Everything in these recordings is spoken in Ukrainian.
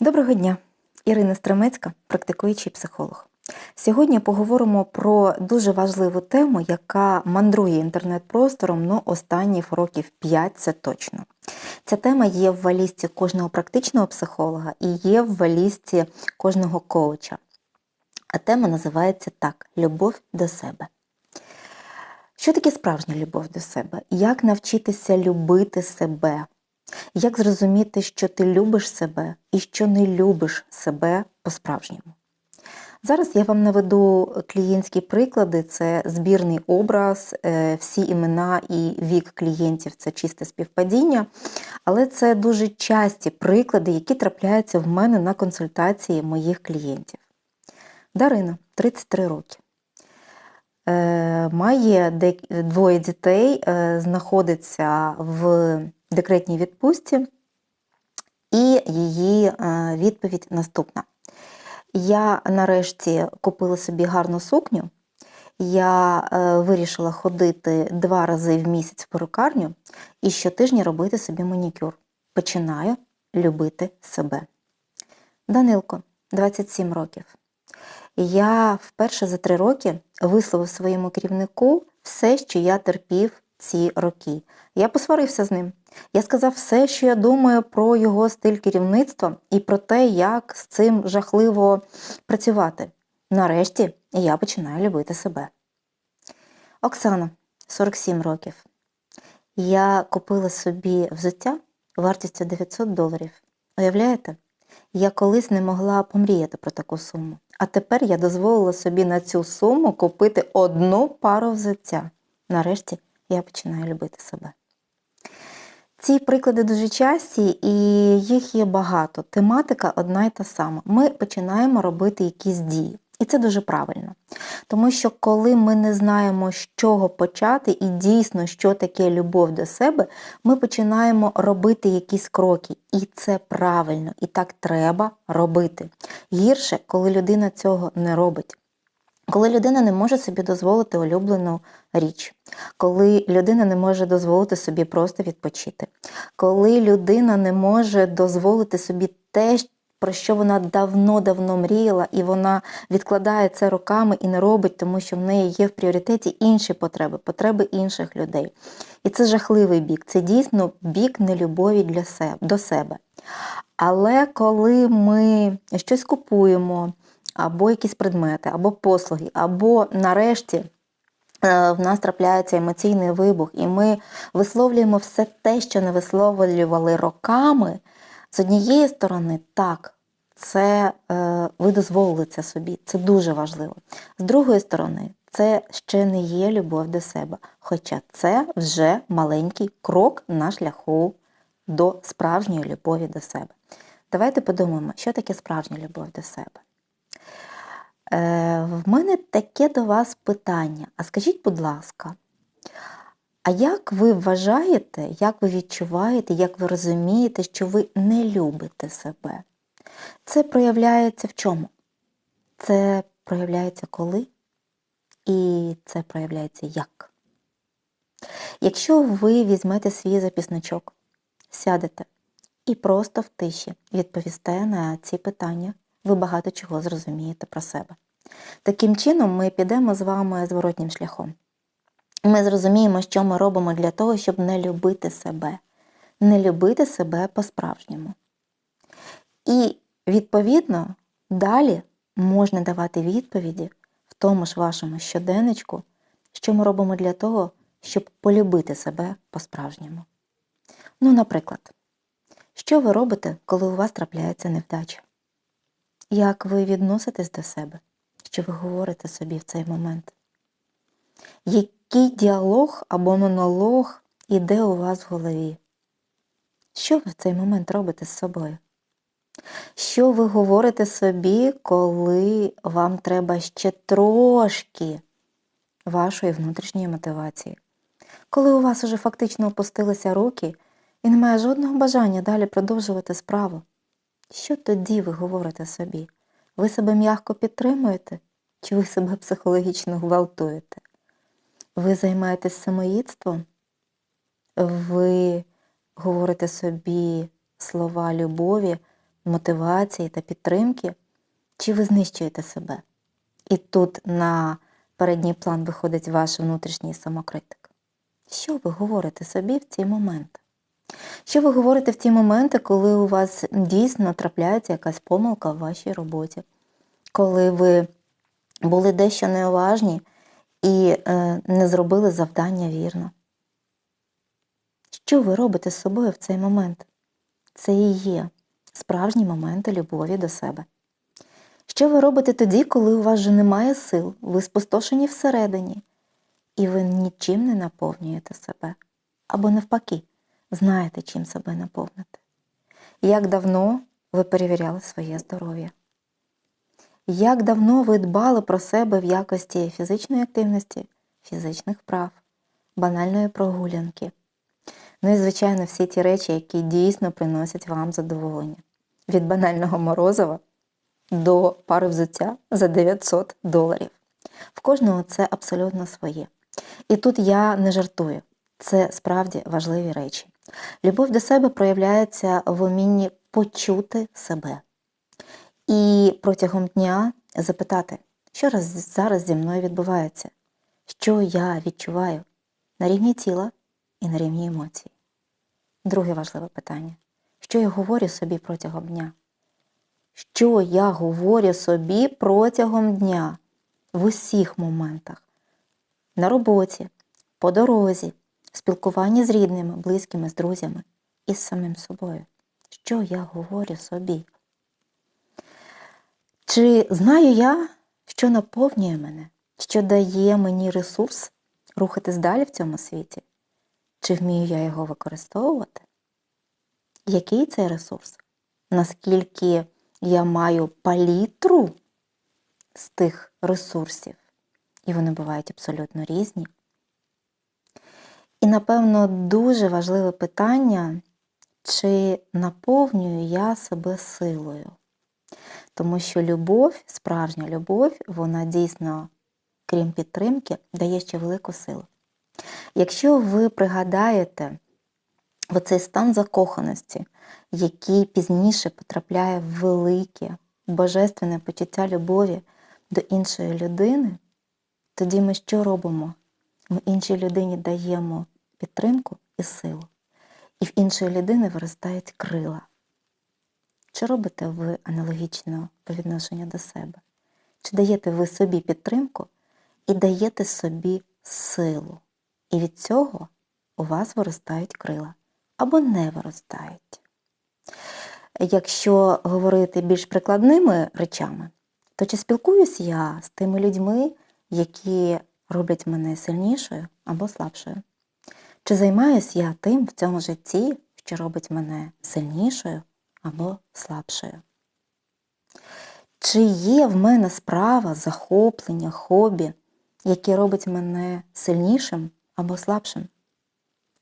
Доброго дня! Ірина Стремецька, практикуючий психолог. Сьогодні поговоримо про дуже важливу тему, яка мандрує інтернет-простором ну, останніх років 5 це точно. Ця тема є в валізці кожного практичного психолога і є в валізці кожного коуча. А тема називається так: Любов до себе. Що таке справжня любов до себе? Як навчитися любити себе? Як зрозуміти, що ти любиш себе і що не любиш себе по-справжньому? Зараз я вам наведу клієнтські приклади, це збірний образ, е, всі імена і вік клієнтів це чисте співпадіння, але це дуже часті приклади, які трапляються в мене на консультації моїх клієнтів. Дарина, 33 роки. Е, має двоє дітей, е, знаходиться в декретній відпустці, і її відповідь наступна. Я нарешті купила собі гарну сукню. Я е, вирішила ходити два рази в місяць в перукарню і щотижня робити собі манікюр. Починаю любити себе. Данилко, 27 років. Я вперше за три роки висловив своєму керівнику все, що я терпів ці роки. Я посварився з ним. Я сказав все, що я думаю про його стиль керівництва і про те, як з цим жахливо працювати. Нарешті я починаю любити себе. Оксана, 47 років. Я купила собі взуття вартістю 900 доларів. Уявляєте? Я колись не могла помріяти про таку суму. А тепер я дозволила собі на цю суму купити одну пару взуття. Нарешті я починаю любити себе. Ці приклади дуже часті, і їх є багато. Тематика одна й та сама. Ми починаємо робити якісь дії. І це дуже правильно. Тому що коли ми не знаємо, з чого почати, і дійсно, що таке любов до себе, ми починаємо робити якісь кроки. І це правильно, і так треба робити. Гірше, коли людина цього не робить. Коли людина не може собі дозволити улюблену річ, коли людина не може дозволити собі просто відпочити, коли людина не може дозволити собі те, про що вона давно-давно мріяла, і вона відкладає це роками і не робить, тому що в неї є в пріоритеті інші потреби, потреби інших людей. І це жахливий бік, це дійсно бік нелюбові для себе, до себе. Але коли ми щось купуємо, або якісь предмети, або послуги, або нарешті. Е, в нас трапляється емоційний вибух, і ми висловлюємо все те, що не висловлювали роками. З однієї сторони, так, це е, ви дозволили це собі, це дуже важливо. З другої сторони, це ще не є любов до себе. Хоча це вже маленький крок на шляху до справжньої любові до себе. Давайте подумаємо, що таке справжня любов до себе. Е, в мене таке до вас питання. А скажіть, будь ласка, а як ви вважаєте, як ви відчуваєте, як ви розумієте, що ви не любите себе? Це проявляється в чому? Це проявляється коли? І це проявляється як? Якщо ви візьмете свій записничок, сядете і просто в тиші відповісте на ці питання, ви багато чого зрозумієте про себе. Таким чином, ми підемо з вами зворотнім шляхом. Ми зрозуміємо, що ми робимо для того, щоб не любити себе, не любити себе по-справжньому. І, відповідно, далі можна давати відповіді в тому ж вашому щоденничку, що ми робимо для того, щоб полюбити себе по-справжньому. Ну, наприклад, що ви робите, коли у вас трапляється невдача? Як ви відноситесь до себе? Що ви говорите собі в цей момент? Який діалог або монолог іде у вас в голові? Що ви в цей момент робите з собою? Що ви говорите собі, коли вам треба ще трошки вашої внутрішньої мотивації? Коли у вас уже фактично опустилися руки і немає жодного бажання далі продовжувати справу? Що тоді ви говорите собі? Ви себе м'яко підтримуєте? Чи ви себе психологічно гвалтуєте? Ви займаєтесь самоїдством? Ви говорите собі слова любові, мотивації та підтримки, чи ви знищуєте себе? І тут на передній план виходить ваш внутрішній самокритик. Що ви говорите собі в ці моменти? Що ви говорите в ті моменти, коли у вас дійсно трапляється якась помилка в вашій роботі, коли ви були дещо неуважні і е, не зробили завдання вірно? Що ви робите з собою в цей момент? Це і є справжні моменти любові до себе. Що ви робите тоді, коли у вас вже немає сил, ви спустошені всередині, і ви нічим не наповнюєте себе? Або навпаки, знаєте, чим себе наповнити? Як давно ви перевіряли своє здоров'я? Як давно ви дбали про себе в якості фізичної активності, фізичних прав, банальної прогулянки? Ну і, звичайно, всі ті речі, які дійсно приносять вам задоволення. Від банального морозива до пари взуття за 900 доларів. В кожного це абсолютно своє. І тут я не жартую. Це справді важливі речі. Любов до себе проявляється в умінні почути себе. І протягом дня запитати, що зараз зі мною відбувається, що я відчуваю на рівні тіла і на рівні емоцій. Друге важливе питання: що я говорю собі протягом дня? Що я говорю собі протягом дня в усіх моментах? На роботі, по дорозі, спілкуванні з рідними, близькими, з друзями і з самим собою. Що я говорю собі? Чи знаю я, що наповнює мене, що дає мені ресурс рухатись далі в цьому світі? Чи вмію я його використовувати? Який це ресурс? Наскільки я маю палітру з тих ресурсів? І вони бувають абсолютно різні. І, напевно, дуже важливе питання, чи наповнюю я себе силою. Тому що любов, справжня любов, вона дійсно, крім підтримки, дає ще велику силу. Якщо ви пригадаєте оцей стан закоханості, який пізніше потрапляє в велике, божественне почуття любові до іншої людини, тоді ми що робимо? Ми іншій людині даємо підтримку і силу. І в іншої людини виростають крила. Чи робите ви аналогічно по відношенню до себе? Чи даєте ви собі підтримку і даєте собі силу? І від цього у вас виростають крила або не виростають. Якщо говорити більш прикладними речами, то чи спілкуюсь я з тими людьми, які роблять мене сильнішою або слабшою? Чи займаюсь я тим в цьому житті, що робить мене сильнішою або слабшою? Чи є в мене справа, захоплення, хобі, яке робить мене сильнішим або слабшим?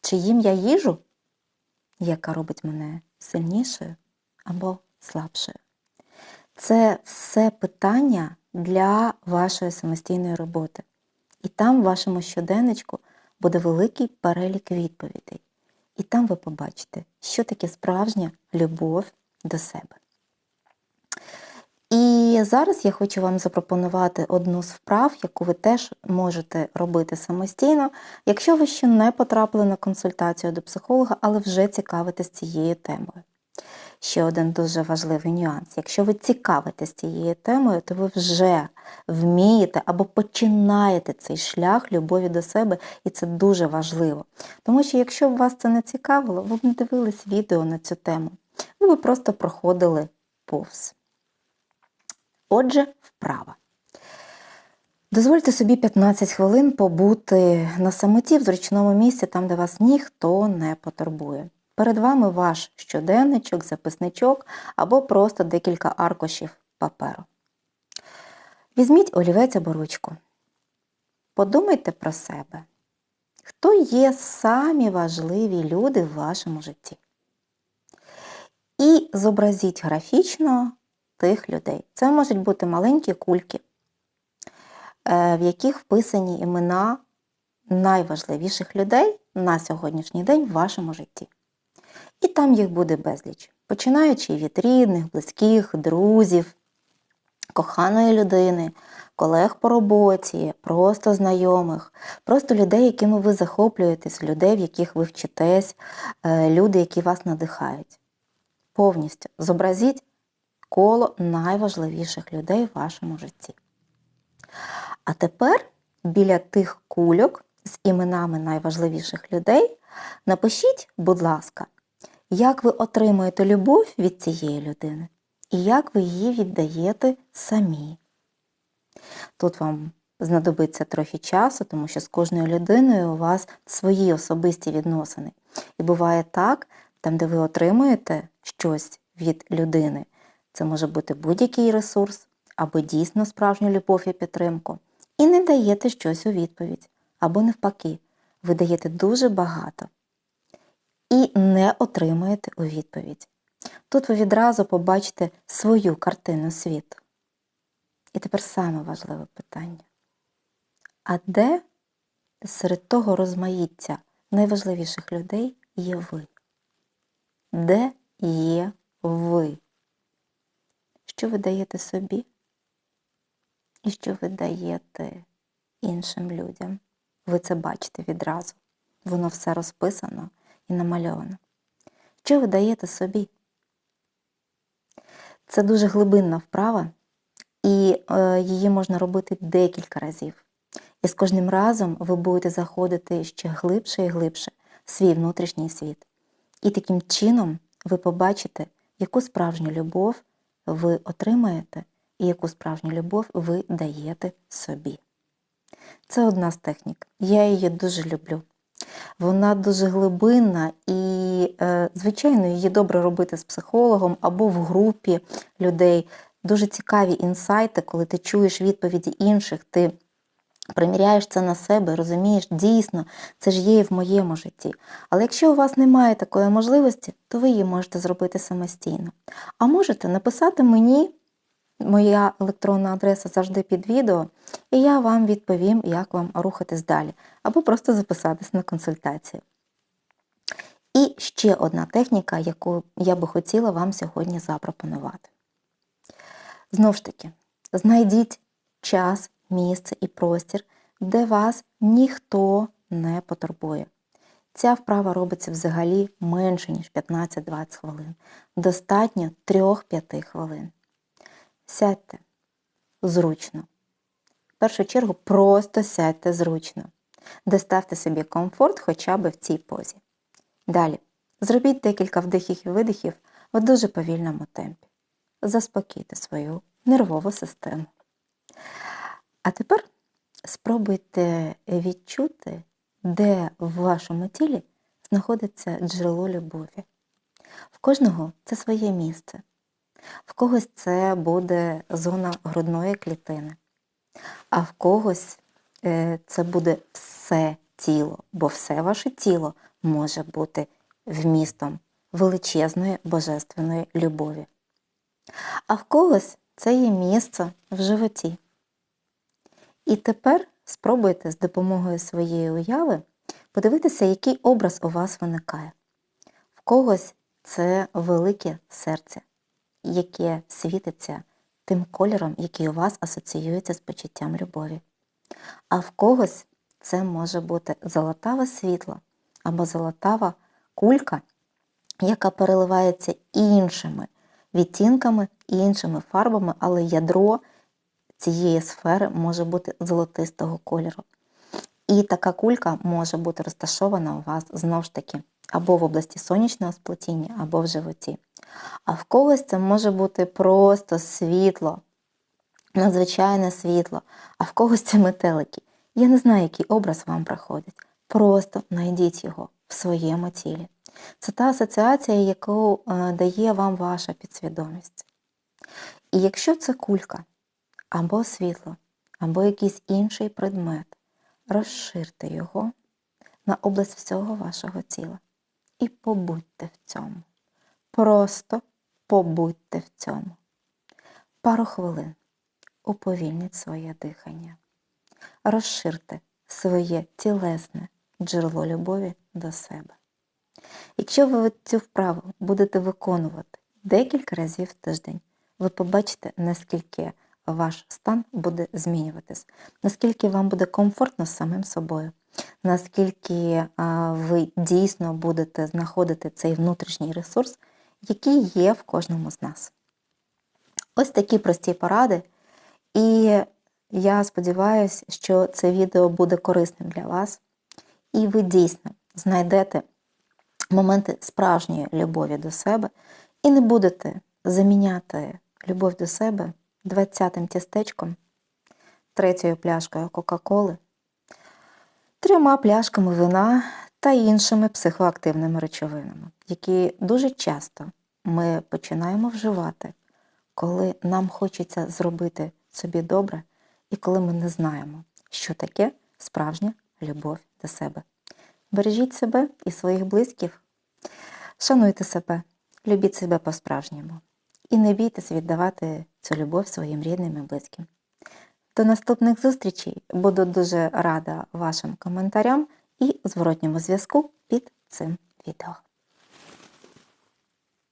Чи їм я їжу, яка робить мене сильнішою або слабшою? Це все питання для вашої самостійної роботи. І там в вашому щоденничку буде великий перелік відповідей. І там ви побачите, що таке справжня любов до себе. І зараз я хочу вам запропонувати одну з вправ, яку ви теж можете робити самостійно, якщо ви ще не потрапили на консультацію до психолога, але вже цікавитесь цією темою. Ще один дуже важливий нюанс. Якщо ви цікавитесь цією темою, то ви вже вмієте або починаєте цей шлях любові до себе, і це дуже важливо. Тому що якщо б вас це не цікавило, ви б не дивились відео на цю тему. Ви б просто проходили повз. Отже, вправа. Дозвольте собі 15 хвилин побути на самоті в зручному місці, там, де вас ніхто не потурбує. Перед вами ваш щоденничок, записничок або просто декілька аркушів паперу. Візьміть олівець або ручку. Подумайте про себе. Хто є самі важливі люди в вашому житті? І зобразіть графічно тих людей. Це можуть бути маленькі кульки, е, в яких вписані імена найважливіших людей на сьогоднішній день в вашому житті. І там їх буде безліч. починаючи від рідних, близьких, друзів, коханої людини, колег по роботі, просто знайомих, просто людей, якими ви захоплюєтесь, людей, в яких ви вчитесь, е, люди, які вас надихають. Повністю зобразіть коло найважливіших людей в вашому житті. А тепер біля тих кульок з іменами найважливіших людей напишіть, будь ласка, як ви отримуєте любов від цієї людини і як ви її віддаєте самі. Тут вам знадобиться трохи часу, тому що з кожною людиною у вас свої особисті відносини. І буває так, там, де ви отримуєте щось від людини, це може бути будь-який ресурс або дійсно справжню любов і підтримку, і не даєте щось у відповідь, або навпаки, ви даєте дуже багато і не отримуєте у відповідь. Тут ви відразу побачите свою картину світу. І тепер саме важливе питання. А де серед того розмаїття найважливіших людей є ви? Де є ви? Що ви даєте собі? І що ви даєте іншим людям? Ви це бачите відразу. Воно все розписано і намальовано. Що ви даєте собі? Це дуже глибинна вправа, і е, її можна робити декілька разів. І з кожним разом ви будете заходити ще глибше і глибше в свій внутрішній світ. І таким чином ви побачите, яку справжню любов ви отримаєте і яку справжню любов ви даєте собі. Це одна з технік. Я її дуже люблю. Вона дуже глибинна і, е, звичайно, її добре робити з психологом або в групі людей. Дуже цікаві інсайти, коли ти чуєш відповіді інших, ти приміряєш це на себе, розумієш, дійсно, це ж є і в моєму житті. Але якщо у вас немає такої можливості, то ви її можете зробити самостійно. А можете написати мені, моя електронна адреса завжди під відео, і я вам відповім, як вам рухатись далі, або просто записатись на консультацію. І ще одна техніка, яку я би хотіла вам сьогодні запропонувати. Знову ж таки, знайдіть час, місце і простір, де вас ніхто не потурбує. Ця вправа робиться взагалі менше, ніж 15-20 хвилин. Достатньо 3-5 хвилин. Сядьте зручно. В першу чергу просто сядьте зручно. Доставте собі комфорт хоча б в цій позі. Далі. Зробіть декілька вдихів і видихів в дуже повільному темпі. Заспокійте свою нервову систему. А тепер спробуйте відчути, де в вашому тілі знаходиться джерело любові. В кожного це своє місце. В когось це буде зона грудної клітини, а в когось е, це буде все тіло, бо все ваше тіло може бути вмістом величезної божественної любові. А в когось це є місце в животі. І тепер спробуйте з допомогою своєї уяви подивитися, який образ у вас виникає. В когось це велике серце, яке світиться тим кольором, який у вас асоціюється з почуттям любові. А в когось це може бути золотаве світло або золотава кулька, яка переливається іншими відтінками, іншими фарбами, але ядро цієї сфери може бути золотистого кольору. І така кулька може бути розташована у вас знову ж таки або в області сонячного сплетіння, або в животі. А в когось це може бути просто світло, надзвичайне світло, а в когось це метелики. Я не знаю, який образ вам приходить. Просто знайдіть його в своєму тілі. Це та асоціація, яку е, дає вам ваша підсвідомість. І якщо це кулька, або світло, або якийсь інший предмет, розширте його на область всього вашого тіла. І побудьте в цьому. Просто побудьте в цьому. Пару хвилин уповільніть своє дихання. Розширте своє тілесне джерело любові до себе. Якщо ви цю вправу будете виконувати декілька разів в тиждень. Ви побачите, наскільки ваш стан буде змінюватись, наскільки вам буде комфортно з самим собою, наскільки ви дійсно будете знаходити цей внутрішній ресурс, який є в кожному з нас. Ось такі прості поради. І я сподіваюся, що це відео буде корисним для вас, і ви дійсно знайдете моменти справжньої любові до себе і не будете заміняти любов до себе 20-тим тістечком, третьою пляшкою Кока-Коли, трьома пляшками вина та іншими психоактивними речовинами, які дуже часто ми починаємо вживати, коли нам хочеться зробити собі добре, і коли ми не знаємо, що таке справжня любов до себе. Бережіть себе і своїх близьких, шануйте себе, любіть себе по-справжньому і не бійтесь віддавати цю любов своїм рідним і близьким. До наступних зустрічей буду дуже рада вашим коментарям і зворотньому зв'язку під цим відео.